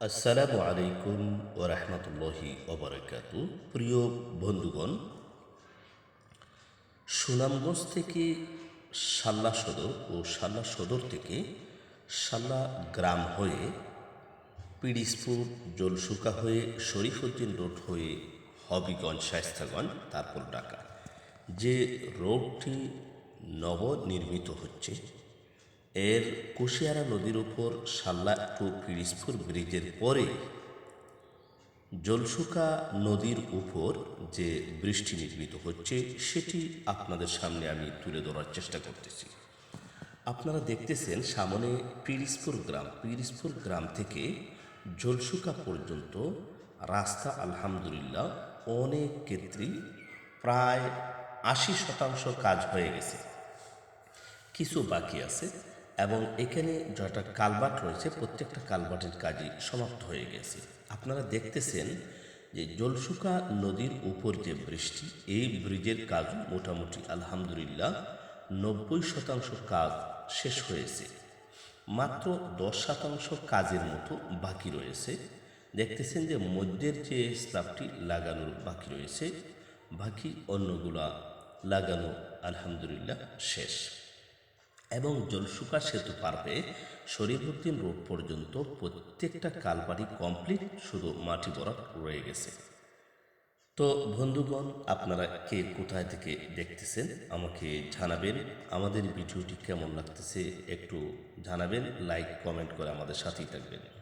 আসসালামু আলাইকুম ও রহমতুল্লাহি ওবরাকাত প্রিয় বন্ধুগণ, সুনামগঞ্জ থেকে সাল্লা সদর ও সাল্লা সদর থেকে সাল্লা গ্রাম হয়ে পিডিসপুর জলসুকা হয়ে শরীফউদ্দিন রোড হয়ে হবিগঞ্জ শায়স্তাগঞ্জ, তারপর ঢাকা। যে রোডটি নবনির্মিত হচ্ছে এর কুশিয়ারা নদীর উপর সাল্লা টু পিরিসপুর ব্রিজের পরে জলসুকা নদীর উপর যে বৃষ্টি নির্মিত হচ্ছে, সেটি আপনাদের সামনে আমি তুলে ধরার চেষ্টা করতেছি। আপনারা দেখতেছেন সামনে পিরিসপুর গ্রাম। পিরিসপুর গ্রাম থেকে জলসুকা পর্যন্ত রাস্তা আলহামদুলিল্লাহ অনেক ক্ষেত্রেই প্রায় আশি শতাংশ কাজ হয়ে গেছে। কিছু বাকি আছে। এবং এখানে যটা কালবাট রয়েছে, প্রত্যেকটা কালবাটের কাজই সমাপ্ত হয়ে গেছে। আপনারা দেখতেছেন যে জলসুকা নদীর উপর যে বৃষ্টি, এই ব্রিজের কাজ মোটামুটি আলহামদুলিল্লাহ নব্বই শতাংশ কাজ শেষ হয়েছে। মাত্র দশ শতাংশ কাজের মতো বাকি রয়েছে। দেখতেছেন যে মধ্যের যে স্ল্যাবটি লাগানোর বাকি রয়েছে, বাকি অন্যগুলা লাগানো আলহামদুলিল্লাহ শেষ। এবং জলসুকা সেতু পারবে হয়ে শরীফুদ্দিন রোড পর্যন্ত প্রত্যেকটা কালবাড়ি কমপ্লিট শুধু মাটি বরাদ রয়ে গেছে। তো বন্ধুগণ, আপনারা কে কোথায় থেকে দেখতেছেন, আমাকে জানাবেন। আমাদের ভিডিওটি কেমন লাগতেছে একটু জানাবেন লাইক কমেন্ট করে আমাদের সাথেই থাকবেন।